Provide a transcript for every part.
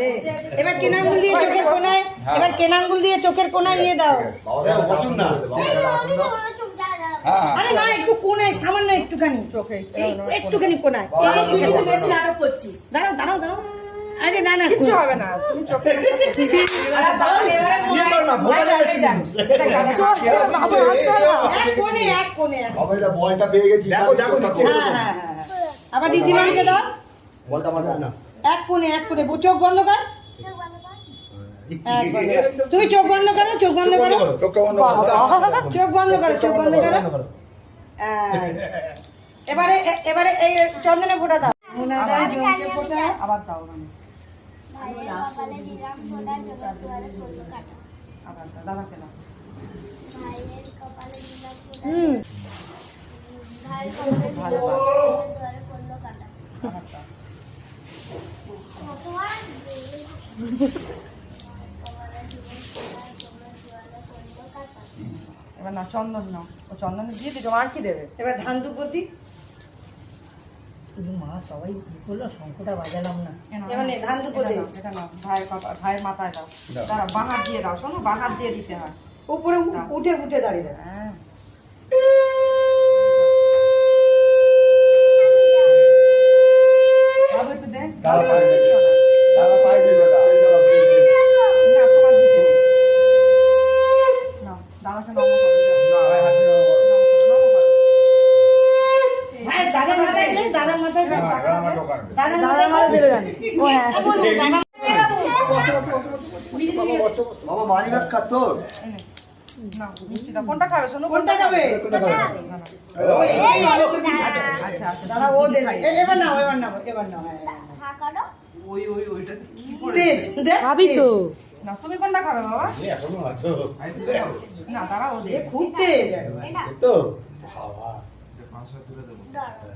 রে এবার কেনাঙ্গুল দিয়ে চোখের কোনায় এবার কেনাঙ্গুল দিয়ে চোখের কোনায় ইয়ে দাও। বসুন না। হ্যাঁ আরে না একটু কোনায় সামান্য একটুখানি। চোখে একটুখানি কোনায়। নাটক করছিস। দাঁড়াও দাঁড়াও দাঁড়াও। আরে না না হবে তুমি চোখে বলটা পেয়ে গেছি। দেখো দেখো হ্যাঁ হ্যাঁ হ্যাঁ আবার রীতিমানকে দাও। বলটা মারো না। এক কোণে এক কোণে চোখ বন্ধ কর। তুমি চোখ বন্ধ করো চোখ বন্ধ করো। চোখে বন্ধ করো। চোখ বন্ধ করো। এবারে এবারে এই চন্দনে ফোটা দাও। মুনা দেয় ফোটা আবার দাও মানে আবার দাও দাদাকে দাও। হুম। এবার না চন্দন নাও। ও চন্দন দিয়ে দিও আর কি দেবে? এবার ধান দুপতি মা সবাই কি করল? শঙ্কটা বাজালাম না। এবার নে, ধান দুপো এটা নাও ভাইয়ের ভাইয়ের মাথায় দাও। দাও। দাঁড়া বাহার দিয়ে দাও শোনো বাহার দিয়ে দিতে হয়। উপরে উঠে উঠে দাঁড়িয়ে দাও। হ্যাঁ। বাবু একটু দে দাদা পায়ে দিবে। দাদা পায়ে দিবে, দাদা। না, তোমার দিতে হবে। নাও, দাদাকে নম করো, যাও। ভাই, হাত দিয়ে দাও। নম করো। হ্যাঁ না, দাদা মাথায় দেবে হ্যাঁ বাবা মানি ব্যাগ খা। কোনটা খাবে শোনো কোনটা খাবে আচ্ছা আচ্ছা দাদা ও এ- এবার নাও এবার নাও এবার নাও হ্যাঁ, হ্যাঁ, হ্যাঁ। তেজ দেখ ভাবি তো। না তুমি কোনটা খাবে বাবা? এখনও আছো। না দাঁড়া ও এ দে খুব তেজ। একেবারে। তো।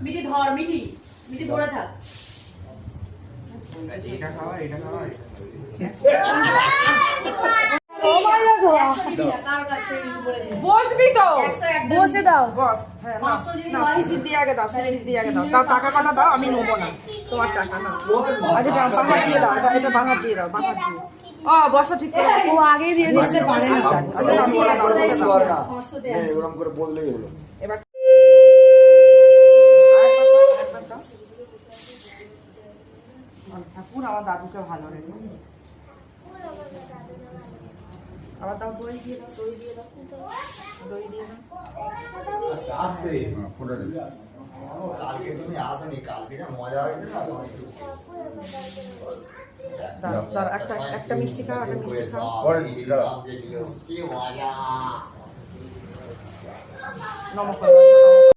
মিটি ধর মিটি মিটি ধরে থাক। কার কাছে বলে। দে বসবি তো। বসে দাও। বস হ্যাঁ। শিশির দিয়ে আগে দাও শিশির দিয়ে আগে দাও। দাও টাকা কটা দাও আমি নেব না। তোমার টাকা না আচ্ছা দাও দিয়ে দাও এটা- এটা দিয়ে দাও বাহার দিয়ে। ও বসো ঠিক করে। ও আগে দিয়ে দিতে পারে না। আচ্ছা করে বললেই হলো। এবার। ঠাকুর আমার দাদুকে ভালো রে আবার দাও দই দিয়ে দাও দই দিয়ে দাও। দই দিয়ে দাও। আস্তে ফোনটা হ্যাঁ, কালকে তুমি আসনি কালকে যা মজা হয়েছে না? দাও একটা একটা মিষ্টি খাও একটা মিষ্টি খাও। পরে। কি মজা। নমস্কার।